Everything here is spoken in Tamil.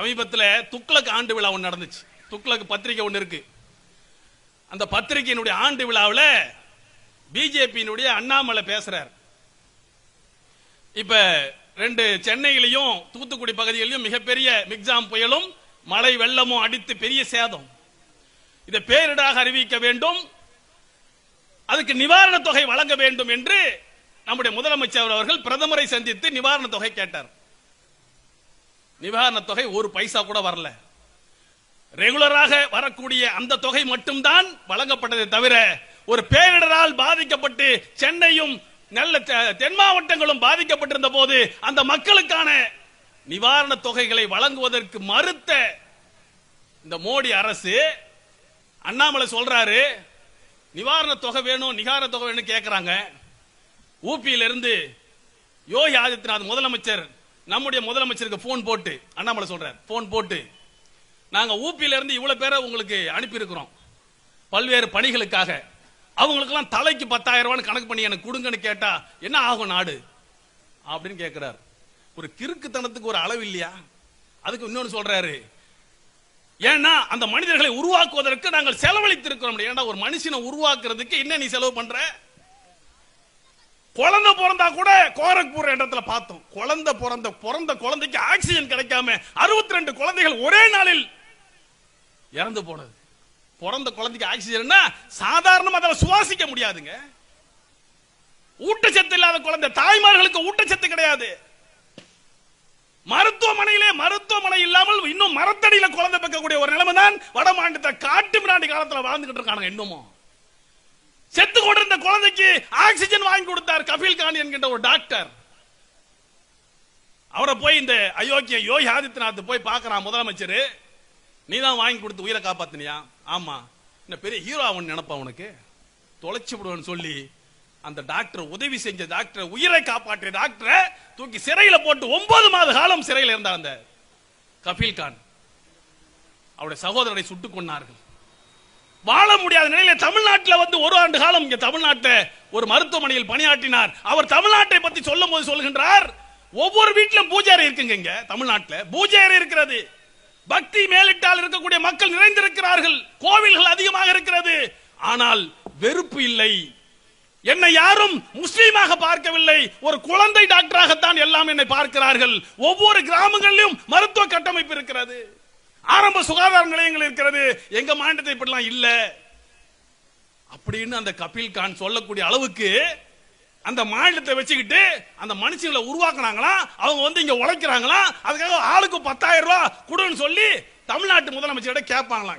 சமீபத்தில் துக்ளக் ஆண்டு விழா ஒன்று நடந்துச்சு. துக்ளக் பத்திரிகை ஒன்று இருக்கு. அந்த பத்திரிகையினுடைய ஆண்டு விழாவில் பிஜேபியினுடைய அண்ணாமலை பேசுறார். இப்ப ரெண்டு சென்னையிலையும் தூத்துக்குடி பகுதிகளிலும் மிகப்பெரிய மிக்ஜாம் புயலும் மழை வெள்ளமும் அடித்து பெரிய சேதம். இதை பேரிடாக அறிவிக்க வேண்டும். அதுக்கு நிவாரண தொகை வழங்க வேண்டும் என்று நம்முடைய முதலமைச்சர் அவர்கள் பிரதமரை சந்தித்து நிவாரண தொகை கேட்டார். நிவாரண தொகை ஒரு பைசா கூட வரல. ரெகுலராக வரக்கூடிய அந்த தொகை மட்டும்தான் வழங்கப்பட்டதை தவிர ஒரு பேரிடரால் பாதிக்கப்பட்டு சென்னையும் நல்ல தெ- தென் மாவட்டங்களும் பாதிக்கப்பட்டிருந்த போது அந்த மக்களுக்கான நிவாரண தொகைகளை வழங்குவதற்கு மறுத்த இந்த மோடி அரசு அண்ணாமலை சொல்றாரு நிவாரண தொகை வேணும் நிகார தொகை வேணும் கேட்கிறாங்க ஊபியிலிருந்து யோகி ஆதித்யநாத் முதலமைச்சர் நம்முடைய முதலமைச்சருக்கு போன் போட்டு அண்ணாமலை சொல்றார் போன் போட்டு. நாங்க ஊபியில இருந்து இவ்வளவு பேரை உங்களுக்கு அனுப்பி இருக்கிறோம் பல்வேறு பணிகளுக்காக. அவங்களுக்கெல்லாம் தலைக்கு பத்தாயிரம் ரூபான்னு கணக்கு பண்ணி எனக்கு கொடுங்கன்னு கேட்டா என்ன ஆகும் நாடு? அப்படின்னு கேட்கிறார் ஒரு கிறுக்குத்தனத்துக்கு ஒரு அளவு இல்லையா? அதுக்கு இன்னொன்னு சொல்றாரு. ஏன்னா அந்த மனிதர்களை உருவாக்குவதற்கு நாங்கள் செலவழித்திருக்கிறோம். ஏன்னா ஒரு மனுஷனை உருவாக்குறதுக்கு என்ன நீ செலவு பண்ற? குழந்தை பிறந்தா கூட கோரக்பூர் இடத்துல பார்த்தோம். குழந்தை பிறந்த பிறந்த குழந்தைக்கு ஆக்சிஜன் கிடைக்காம அறுபத்தி ரெண்டு குழந்தைகள் ஒரே நாளில் இறந்து போனது. பிறந்த குழந்தைக்கு ஆக்சிஜன்னா சாதாரணமா அதை சுவாசிக்க முடியாதுங்க. ஊட்டச்சத்து இல்லாத குழந்தை தாய்மார்களுக்கு ஊட்டச்சத்து கிடையாது. மருத்துவமனையிலே மருத்துவமனை இல்லாமல் இன்னும் மரத்தடியில குழந்தை பெக்கக்கூடிய ஒரு நிலைமை தான் வட மாநிலத்தை காட்டு மிராண்டி காலத்துல வாழ்ந்துகிட்டு இருக்காங்க இன்னமும். செத்து கொண்டிருந்த குழந்தைக்கு ஆக்சிஜன் வாங்கி கொடுத்தார் கபில் கான் என்கின்ற ஒரு டாக்டர். அவரை போய் இந்த அயோக்கிய யோகி ஆதித்யநாத் போய் பார்க்கறான் முதலமைச்சர். நீ தான் வாங்கி கொடுத்து உயிரை காப்பாத்தினியா? ஆமா. இந்த பெரிய ஹீரோ அவன் நினைப்பான் உனக்கு? தொலைச்சு விடுவேன்னு சொல்லி அந்த டாக்டர் உதவி செஞ்ச டாக்டர் உயிரை காப்பாற்றிய டாக்டரை தூக்கி சிறையில போட்டு ஒன்பது மாத காலம் சிறையில் இருந்தார் அந்த கபில் கான். அவருடைய சகோதரரை சுட்டுக் கொன்னார்கள். வாழ முடியாத நிலையில தமிழ்நாட்டில் வந்து ஒரு ஆண்டு காலம் இங்க தமிழ்நாட்டில் ஒரு மருத்துவமனையில் பணியாற்றினார். அவர் தமிழ்நாட்டை பத்தி சொல்லும் போது சொல்கின்றார் ஒவ்வொரு வீட்டிலும் பூஜாரி இருக்குங்க இங்க தமிழ்நாட்டில். பூஜாரி இருக்கிறது. பக்தி மேலிட்டால் இருக்கக்கூடிய மக்கள் நிறைந்திருக்கிறார்கள். கோவில்கள் அதிகமாக இருக்கிறது. ஆனால் வெறுப்பு இல்லை. என்னை யாரும் முஸ்லீமாக பார்க்கவில்லை. ஒரு குழந்தை டாக்டராகத்தான் எல்லாம் என்னை பார்க்கிறார்கள். ஒவ்வொரு கிராமங்களிலும் மருத்துவ கட்டமைப்பு இருக்கிறது. ஆரம்ப சுகாதார நிலையங்கள் இருக்கிறது. எங்க மாநிலத்தை இப்படிலாம் இல்ல. அப்படின்னு அந்த கபில் கான் சொல்லக்கூடிய அளவுக்கு அந்த மாநிலத்தை வச்சுக்கிட்டு அந்த மனுஷங்களை உருவாக்குனாங்களா? அவங்க வந்து இங்க உழைக்கிறாங்களா? அதுக்காக ஆளுக்கு பத்தாயிரம் ரூபாய் கொடுன்னு சொல்லி தமிழ்நாட்டு முதலமைச்சர்கிட்ட கேட்பாங்களாம்.